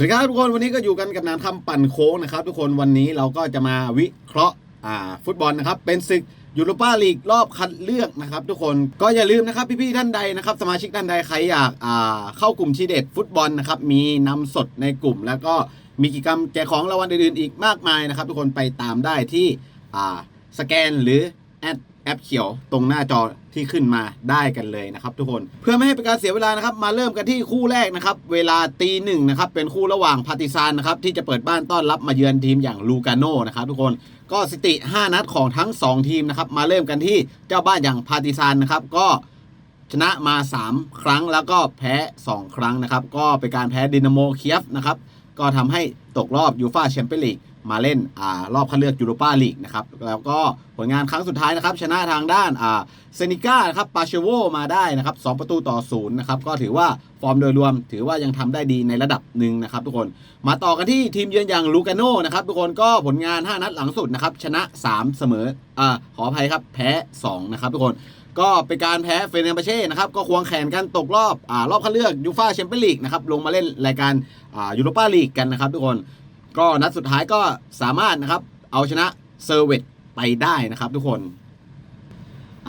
สวัสดีครับทุกคนวันนี้ก็อยู่กันกับนานคำปั่นโค้งนะครับ ทุกคนวันนี้เราก็จะมาวิเคราะห์ฟุตบอลนะครับ เป็นศึกยูโรปาลีกรอบคัดเลือกนะครับ ทุกคนก็อย่าลืมนะครับพี่ๆท่านใดนะครับ สมาชิกท่านใดใครอยากาเข้ากลุ่มทีเด็ดฟุตบอลนะครับมีนำสดในกลุ่ม แล้วก็มีกิจกรรมแจกของรางวัลอื่นๆอีกมากมายนะครับ ทุกคนไปตามได้ที่สแกนหรือแอด แอปเขียวตรงหน้าจอที่ขึ้นมาได้กันเลยนะครับทุกคนเพื่อไม่ให้เป็นการเสียเวลานะครับ มาเริ่มกันที่คู่แรกนะครับ เวลาตีหนึ่งนะครับ เป็นคู่ระหว่างพาร์ติซานนะครับ ที่จะเปิดบ้านต้อนรับมาเยือนทีมอย่างลูกาโนนะครับทุกคนก็สถิติ 5 นัดของทั้ง 2 ทีมนะครับ มาเริ่มกันที่เจ้าบ้านอย่างพาร์ติซานนะครับ ก็ชนะมา 3 ครั้งแล้วก็แพ้ 2 ครั้งนะครับ ก็เป็นการแพ้ดินาโมเคียฟนะครับก็ทำให้ตกรอบยูฟาแชมเปี้ยนลีก มาเล่นอรอบคัดเลือกยูโรปาลีกนะครับแล้วก็ผลงานครั้งสุดท้ายนะครับชนะทางด้านเซนิก้านะครับปาเชโวมาได้นะครับสประตูต่อศูนย์นะครับก็ถือว่าฟอร์มโดยรวม ถือว่ายังทำได้ดีในระดับหนึ่งนะครับทุกคนมาต่อกันที่ทีมเยือนอย่างลูกาโนนะครับทุกคนก็ผลงาน 5 นัดหลังสุดนะครับชนะ 3 เสมออ่าขออภัยครับแพ้2นะครับทุกคนก็เป็นการแพ้เฟเนร์บาเช่นะครับก็ควงแข่งกันตกรอบอ่ารอบคัดเลือกยูฟาแชมเปี้ยนลีกนะครับลงมาเล่นรายการอ่ายูโรปาลีกกันนะครับทุกคน ก็นัดสุดท้ายก็สามารถนะครับเอาชนะเซอร์เวตไปได้นะครับทุกคน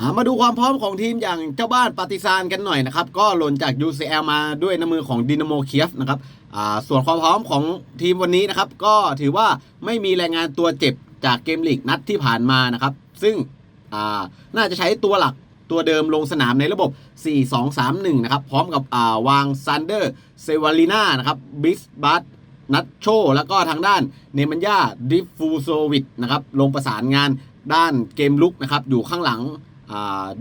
ามาดูความพร้อมของทีมอย่างเจ้าบ้านปาติซานกันหน่อยนะครับ ก็หล่นจาก UCL มาด้วยน้ำมือของดินาโมเคียฟนะครับส่วนความพร้อมของทีมวันนี้นะครับ ก็ถือว่าไม่มีรายงานตัวเจ็บจากเกมลีกนัดที่ผ่านมานะครับ ซึ่งน่าจะใช้ตัวหลักตัวเดิมลงสนามในระบบ 4-2-3-1 นะครับ พร้อมกับาวางซันเดอร์เซวาลิน่านะครับบิสบัต นัทโช แล้วก็ทางด้านเนมันยาดิฟฟูโซวิดนะครับลงประสานงานด้านเกมลุกนะครับอยู่ข้างหลัง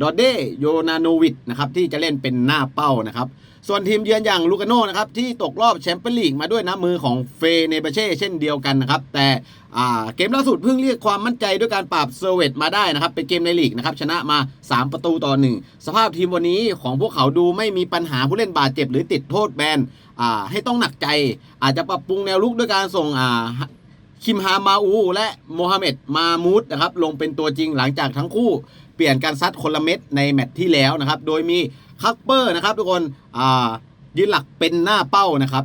ดอเดโยนาโนวิดนะครับที่จะเล่นเป็นหน้าเป้านะครับ ส่วนทีมเยือนอย่างลูกาโนนะครับที่ตกรอบแชมเปี้ยนลีกมาด้วยน้ำมือของเฟเนเบเช่เช่นเดียวกันนะครับ แต่เกมล่าสุดเพิ่งเรียกความมั่นใจด้วยการปราบเซอร์เวตมาได้นะครับ เป็นเกมในลีกนะครับชนะมา 3 ประตูต่อ 1 สภาพทีมวันนี้ของพวกเขาดูไม่มีปัญหาผู้เล่นบาดเจ็บหรือติดโทษแบนให้ต้องหนักใจ อาจจะปรับปรุงแนวลุกด้วยการส่งคิมฮามาอูและโมฮัมเหม็ดมามูดนะครับลงเป็นตัวจริงหลังจากทั้งคู่เปลี่ยนการซัดคนละเม็ดในแมตช์ที่แล้วนะครับโดยมี คัปเปอร์นะครับทุกคนยืนหลักเป็นหน้าเป้านะครับ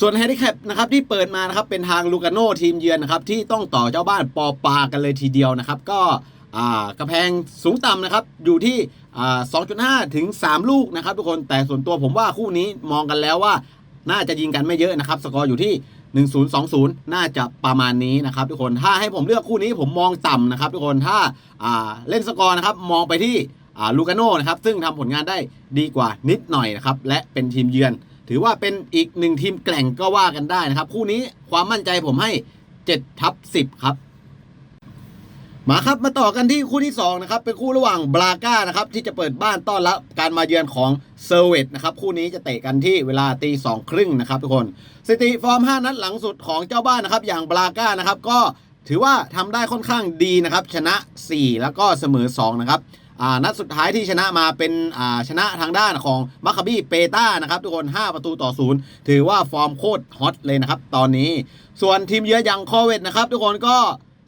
ส่วนแฮนดิแคปนะครับที่เปิดมานะครับเป็นทางลูกาโนทีมเยือนนะครับที่ต้องต่อเจ้าบ้านปอปากันเลยทีเดียวนะครับ ก็กระแพงสูงต่ำนะครับอยู่ที่อ่า2.5 ถึง 3 ลูกนะครับทุกคนแต่ส่วนตัวผมว่าคู่นี้มองกันแล้วว่า น่าจะยิงกันไม่เยอะนะครับ สกอร์อยู่ที่ 1020 น่าจะประมาณนี้นะครับทุกคนถ้าให้ผมเลือกคู่นี้ผมมองต่ำนะครับทุกคนถ้าเล่นสกอร์นะครับมองไปที่ ลูกาโน่นะครับซึ่งทำผลงานได้ดีกว่านิดหน่อยนะครับและเป็นทีมเยือน ถือว่าเป็นอีกหนึ่งทีมแกร่งก็ว่ากันได้นะครับ คู่นี้ความมั่นใจผมให้7ทับ10 ครับ มาครับมาต่อกันที่คู่ที่2นะครับเป็นคู่ระหว่างบราก้านะครับที่จะเปิดบ้านต้อนรับการมาเยือนของเซอร์เวตนะครับคู่นี้จะเตะกันที่เวลาตีสองครึ่งนะครับทุกคนสถิติฟอร์ม 5 นัดหลังสุดของเจ้าบ้านนะครับอย่างบราก้านะครับก็ถือว่าทำได้ค่อนข้างดีนะครับชนะ 4 แล้วก็เสมอ2นะครับ นัดสุดท้ายที่ชนะมาเป็นชนะทางด้านของมัคคาบี้เปต้านะครับทุกคน 5 ประตูต่อศูนย์ถือว่าฟอร์มโคตรฮอตเลยนะครับตอนนี้ส่วนทีมเยือนอย่างคอเวตนะครับทุกคนก็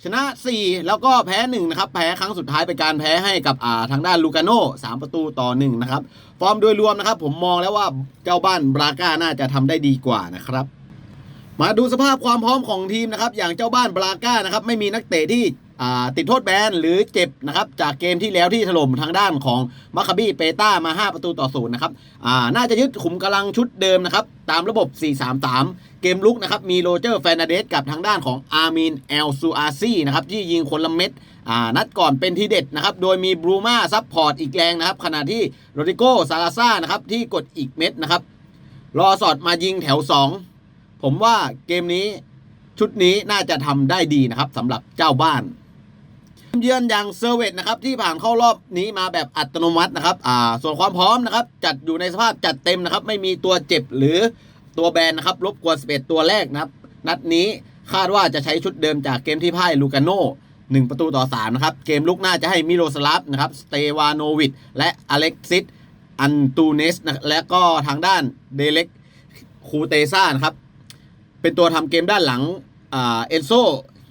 ชนะ 4 แล้วก็แพ้1นะครับแพ้ครั้งสุดท้ายเป็นการแพ้ให้กับอ่าทางด้านลูกาโน่3ประตูต่อ1นะครับฟอร์มโดยรวมนะครับ ผมมองแล้วว่าเจ้าบ้านบราก้าน่าจะทำได้ดีกว่านะครับมาดูสภาพความพร้อมของทีมนะครับ อย่างเจ้าบ้านบราก้านะครับ ไม่มีนักเตะที่ ติดโทษแบนหรือเจ็บนะครับจากเกมที่แล้วที่ถล่มทางด้านของมาคาบี้เปต้ามา 5 ประตูต่อศูนย์นะครับน่าจะยึดขุมกำลังชุดเดิมนะครับตามระบบ 4-3-3 เกมลุกนะครับมีโรเจอร์แฟนาเดสกับทางด้านของอาร์มินเอลซูอาซีนะครับที่ยิงคนละเม็ดนัดก่อนเป็นทีเด็ดนะครับโดยมีบรูมาซับพอร์ตอีกแรงนะครับขณะที่โรดิโกซาลาซ่านะครับที่กดอีกเม็ดนะครับรอสอดมายิงแถว 2 ผมว่าเกมนี้ชุดนี้น่าจะทำได้ดีนะครับสำหรับเจ้าบ้าน เยือนอย่างเซอร์เวตนะครับที่ผ่านเข้ารอบนี้มาแบบอัตโนมัตินะครับอ่าส่วนความพร้อมนะครับจัดอยู่ในสภาพจัดเต็มนะครับ ไม่มีตัวเจ็บหรือตัวแบนนะครับรบกวน11 ตัวแรกนะครับ นัดนี้คาดว่าจะใช้ชุดเดิมจากเกมที่พ่ายลูกาโน่1ประตูต่อ3นะครับเกมลุกหน่าจะให้มิโลสลาฟนะครับสเตวานโนวิดและอเล็กซิสอันตูเนสนะและก็ทางด้านเดเล็กคูเตซ่านะครับเป็นตัวทำเกมด้านหลังอ่าเอนโซ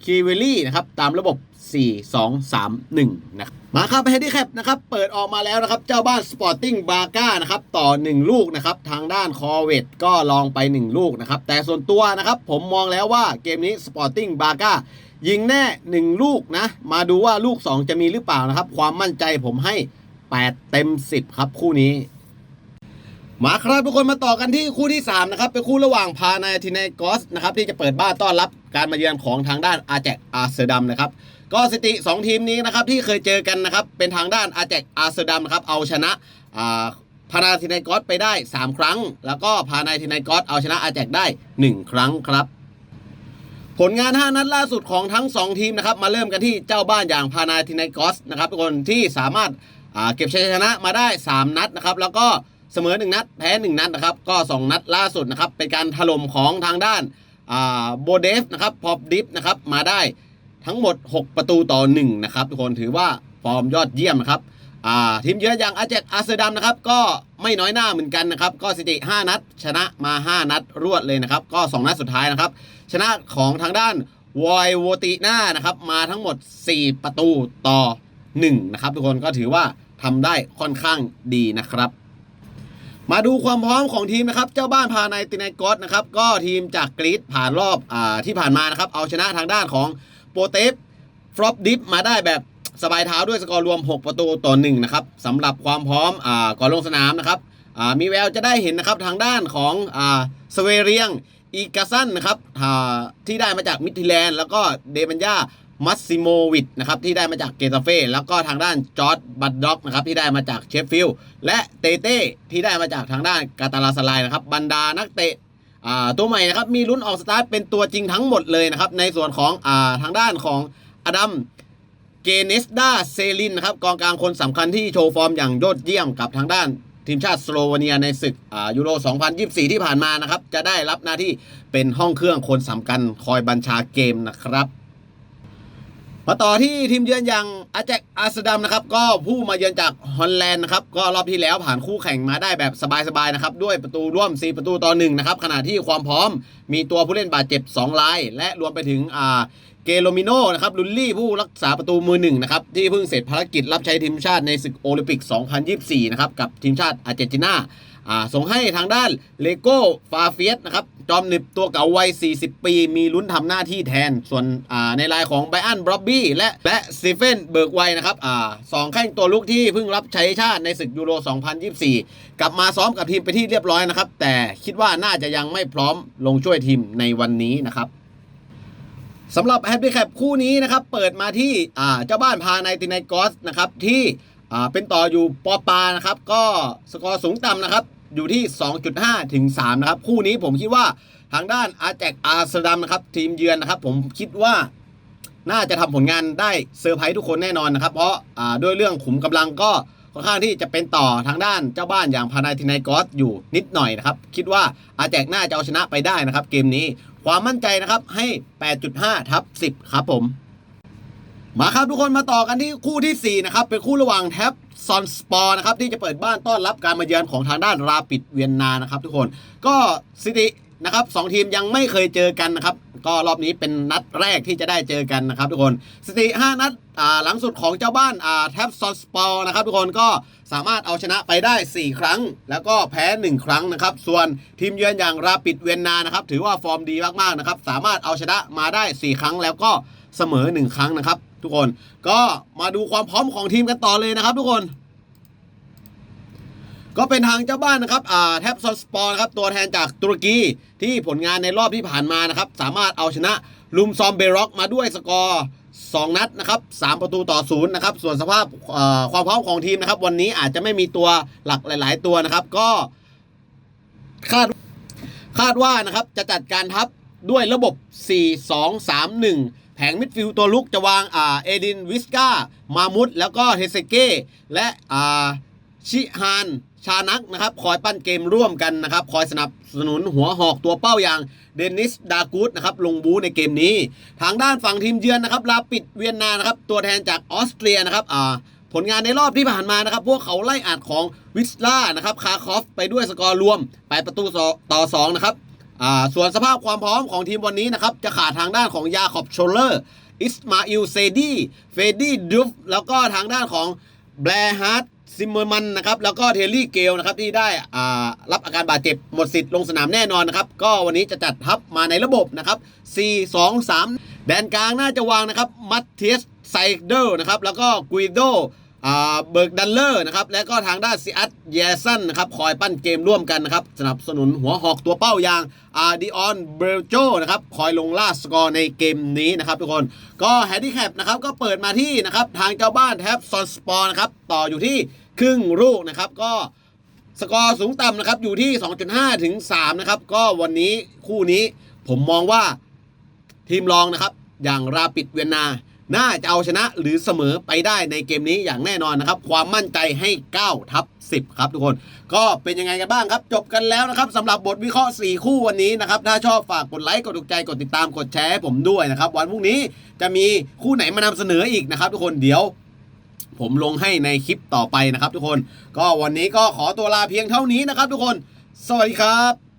คีเวลี่นะครับตามระบบ 4 2 3 1 นะครับมาครับเฮดดี้แคปนะครับเปิดออกมาแล้วนะครับ เจ้าบ้านสปอร์ติ้งบาก้านะครับต่อ 1 ลูกนะครับ ทางด้านคอเวตก็ลองไป 1 ลูกนะครับ แต่ส่วนตัวนะครับ ผมมองแล้วว่าเกมนี้สปอร์ติ้งบาก้ายิงแน่ 1 ลูกนะ มาดูว่าลูก 2 จะมีหรือเปล่านะครับ ความมั่นใจผมให้ 8 เต็ม 10 ครับคู่นี้มาครับทุกคนมาต่อกันที่คู่ที่ 3 นะครับ เป็นคู่ระหว่างพานาทินกอสนะครับที่จะเปิดบ้านต้อนรับ การมาเยือนของทางด้านอาแจกอาเซดัมนะครับก็สถิติ 2 ทีมนี้นะครับที่เคยเจอกันนะครับเป็นทางด้านอาแจกอาเซดัมนะครับเอาชนะพานาทินกอสไปได้ 3 ครั้ง แล้วก็พานาทินกอสเอาชนะอาแจกได้ 1 ครั้งครับผลงาน 5 นัดล่าสุดของทั้ง 2 ทีมนะครับมาเริ่มกันที่เจ้าบ้านอย่างพานาทินกอสนะครับทุกคนที่สามารถาเก็บชัยชนะมาได้ 3 นัดนะครับแล้วก็เสมอ 1 นัด แพ้ 1 นัดนะครับก็ 2 นัดล่าสุดนะครับเป็นการถล่มของทางด้าน โบเดฟนะครับพอปดิฟนะครับมาได้ทั้งหมด 6 ประตูต่อ 1 นะครับ ทุกคนถือว่าฟอร์มยอดเยี่ยมนะครับทีมเยือนอย่างอาเจกอาเซดัมนะครับก็ไม่น้อยหน้าเหมือนกันนะครับ ก็สถิติ 5 นัด ชนะมา 5 นัดรวดเลยนะครับ ก็ 2 นัดสุดท้ายนะครับ ชนะของทางด้านวอยโวติน่านะครับ มาทั้งหมด 4 ประตูต่อ 1 นะครับ ทุกคนก็ถือว่าทำได้ค่อนข้างดีนะครับ มาดูความพร้อมของทีมนะครับ เจ้าบ้านพาในตินายกอสนะครับ ก็ทีมจากกรีซผ่านรอบอาที่ผ่านมานะครับ เอาชนะทางด้านของโปเตฟฟลอปดิฟมาได้แบบสบายเท้าด้วยสกอร์รวม 6 ประตูต่อ1นะครับสำหรับความพร้อมอาก่อนลงสนามนะครับอ่ามีแววจะได้เห็นนะครับทางด้านของอ่าสเวเรียงอีกาซันนะครับที่ได้มาจากมิดทิแลนด์แล้วก็เดมันยา มัสซิโมวิดนะครับที่ได้มาจากเกตาเฟ่แล้วก็ทางด้านจอร์ดบัตด็อกนะครับที่ได้มาจากเชฟฟิลด์และเตเต้ที่ได้มาจากทางด้านกาตาลาสไลนะครับบรรดานักเตะตัวใหม่นะครับมีลุ้นออกสตาร์ทเป็นตัวจริงทั้งหมดเลยนะครับในส่วนของอทางด้านของอดัมเกเนสดาเซลินนะครับกองกลางคนสำคัญที่โชว์ฟอร์มอย่างยอดเยี่ยมกับทางด้านทีมชาติสโลวาเนียในศึกยูโร 2024 ที่ผ่านมานะครับจะได้รับหน้าที่เป็นห้องเครื่องคนสำคัญคอยบัญชาเกมนะครับ มาต่อที่ทีมเยือนอย่างอาแจกอาสดัมนะครับก็ผู้มาเยือนจากฮอลแลนด์นะครับก็รอบที่แล้วผ่านคู่แข่งมาได้แบบสบายๆนะครับด้วยประตูร่วม 4 ประตูต่อ1นะครับขณะที่ความพร้อมมีตัวผู้เล่นบาดเจ็บ2ราย และรวมไปถึงอ่าเกโลมิโนนะครับลุลลี่ผู้รักษาประตูมือหนึ่งนะครับที่เพิ่งเสร็จภารกิจรับใช้ทีมชาติในศึกโอลิมปิก 2024 นะครับกับทีมชาติอาร์เจนติน่า ส่งให้ทางด้านเลโก้ฟาเฟียสนะครับจอมหนึบตัวเก่าวัย 40 ปี มีลุ้นทำหน้าที่แทน ส่วนในรายของไบอันบรอบบี้และและสตีเฟนเบิร์กไวนะครับอสองแข้งตัวลุกที่เพิ่งรับใช้ชาติในศึกยูโร 2024 กลับมาซ้อมกับทีมไปที่เรียบร้อยนะครับ แต่คิดว่าน่าจะยังไม่พร้อมลงช่วยทีมในวันนี้นะครับสำหรับแฮปปี้แคปคู่นี้นะครับ เปิดมาที่เจ้าบ้านพาในตินายกอสนะครับที่ อ่าเป็นต่ออยู่ปอปานะครับ ก็สกอร์สูงต่ำนะครับอยู่ที่ 2.5 ถึง 3 นะครับ คู่นี้ผมคิดว่าทางด้านอาแจกอาสดัมนะครับ ทีมเยือนนะครับ ผมคิดว่าน่าจะทำผลงานได้เซอร์ไพรส์ทุกคนแน่นอนนะครับ เพราะาด้วยเรื่องขุมกำลังก็ค่อนข้างที่จะเป็นต่อทางด้านเจ้าบ้านอย่างพานาทินายกอสอยู่นิดหน่อยนะครับ คิดว่าอาแจกน่าจะเอาชนะไปได้นะครับ เกมนี้ความมั่นใจนะครับให้ 8.5 ทับ 10 ครับผม มาครับทุกคนมาต่อกันที่คู่ทีสี่ 4 นะครับ เป็นคู่ระหว่างแท็บซอนสปอร์นะครับที่จะเปิดบ้านต้อนรับการมาเยือนของทางด้านราปิดเวียนนานะครับ ทุกคนก็สิตินะครับสองทีมยังไม่เคยเจอกันนะครับ ก็รอบนี้เป็นนัดแรกที่จะได้เจอกันนะครับ ทุกคนสถิติ5นัดหลังสุดของเจ้าบ้านแท็บซอนสปอร์นะครับทุกคนก็สามารถเอาชนะไปได้ 4 ครั้ง แล้วก็แพ้ 1 ครั้งนะครับ ส่วนทีมเยือนอย่างราปิดเวียนนานะครับถือว่าฟอร์มดีมากๆนะครับสามารถเอาชนะมาได้ 4 ครั้งแล้วก็ เสมอ 1 ครั้งนะครับ ทุกคนก็มาดูความพร้อมของทีมกันต่อเลยนะครับทุกคน ก็เป็นทางเจ้าบ้านนะครับอ่าแท็บซอสปอร์ครับตัวแทนจากตุรกีที่ผลงานในรอบที่ผ่านมานะครับ สามารถเอาชนะลุมซอมเบร็อกมาด้วยสกอร์2 นัดนะครับ3ประตูต่อศูนย์นะครับ ส่วนสภาพความพร้อมของทีมนะครับ วันนี้อาจจะไม่มีตัวหลักหลาย ๆ ตัวนะครับ ก็คาดคาดว่านะครับจะจัดการทัพ ด้วยระบบ 4-2-3-1 แผงมิดฟิลด์ตัวลุกจะวางอ่าเอดินวิสกามามุดแล้วก็เฮเซเก้และอ่าชิฮานชานักนะครับ คอยปั้นเกมร่วมกันนะครับ คอยสนับสนุนหัวหอกตัวเป้าอย่างเดนิสดากูดนะครับ ลงบูในเกมนี้ ทางด้านฝั่งทีมเยือนนะครับ ลาปิดเวียนนานะครับ ตัวแทนจากออสเตรียนะครับอ่าผลงานในรอบที่ผ่านมานะครับ พวกเขาไล่อัดของวิสลานะครับ คาคอฟ ไปด้วยสกอร์รวม8ประตูต่อ2นะครับ อ่าส่วนสภาพความพร้อมของทีมวันนี้นะครับ จะขาดทางด้านของยาขอบโชลเลอร์ อิสมาอิลเซดีเฟดี้ดุฟแล้วก็ทางด้านของแบร์ฮาร์ดซิมเมอร์มันนะครับแล้วก็เทลลี่เกลนะครับที่ได้อ่ารับอาการบาดเจ็บหมดสิทธิ์ลงสนามแน่นอนนะครับ ก็วันนี้จะจัดทัพมาในระบบนะครับ 4 2 3 แดนกลางน่าจะวางนะครับ มัตเทียสไซเดอร์นะครับ แล้วก็กุยโด เบิร์กดันเลอร์นะครับและก็ทางด้านซีอัตเยสันนะครับคอยปั้นเกมร่วมกันนะครับสนับสนุนหัวหอกตัวเป้าอย่างอาดิออนเบลโจนะครับคอยลงล่าสกอร์ในเกมนี้นะครับทุกคนก็แฮนดิแคปนะครับก็เปิดมาที่นะครับทางเจ้าบ้านแท็บซอนสปอร์นะครับต่ออยู่ที่ครึ่งลูกนะครับก็สกอร์สูงต่ำนะครับอยู่ที่ 2.5 ถึง 3 นะครับ ก็วันนี้คู่นี้ผมมองว่าทีมรองนะครับ อย่างราปิดเวียนนา น่าจะเอาชนะหรือเสมอไปได้ในเกมนี้อย่างแน่นอนนะครับ ความมั่นใจให้9ทับ10 ครับทุกคน ก็เป็นยังไงกันบ้างครับ จบกันแล้วนะครับสำหรับบทวิเคราะห์ 4 คู่วันนี้นะครับ ถ้าชอบฝากกดไลค์กดถูกใจกดติดตามกดแชร์ให้ผมด้วยนะครับ วันพรุ่งนี้จะมีคู่ไหนมานำเสนออีกนะครับ ทุกคนเดี๋ยวผมลงให้ในคลิปต่อไปนะครับ ทุกคน ก็วันนี้ก็ขอตัวลาเพียงเท่านี้นะครับ ทุกคน สวัสดีครับ